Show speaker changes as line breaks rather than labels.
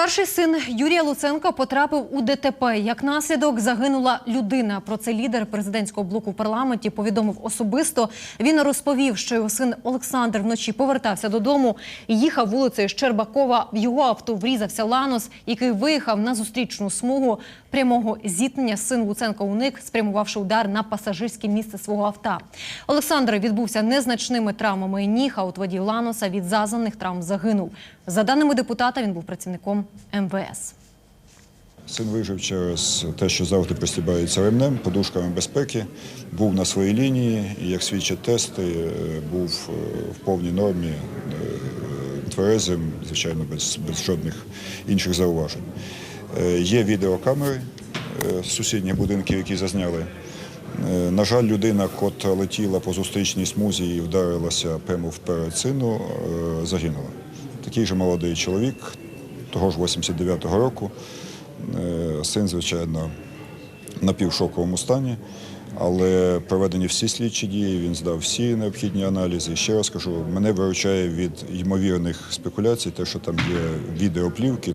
Старший син Юрія Луценка потрапив у ДТП. Як наслідок загинула людина. Про це лідер президентського блоку в парламенті повідомив особисто. Він розповів, що його син Олександр вночі повертався додому і їхав вулицею Щербакова. В його авто врізався Ланос, який виїхав на зустрічну смугу прямого зіткнення. Син Луценка уник, спрямувавши удар на пасажирське місце свого авто. Олександр відбувся незначними травмами ніг, а от водій Ланоса від зазнаних травм загинув. За даними депутата, він був працівником МВС.
Син вижив через те, що завжди пристібається ремнем, подушками безпеки, був на своїй лінії і, як свідчать тести, е, був е, в повній нормі, е, тверезим, звичайно, без, без жодних інших зауважень. Є відеокамери з сусідніх будинків, які зазняли. На жаль, людина, котра летіла по зустрічній смузі і вдарилася прямо вперед сину, загинула. Такий же молодий чоловік, того ж 89-го року. Е, Син, звичайно, в напівшоковому стані, але проведені всі слідчі дії, він здав всі необхідні аналізи. І ще раз кажу, мене виручає від ймовірних спекуляцій, те, що там є відеоплівки.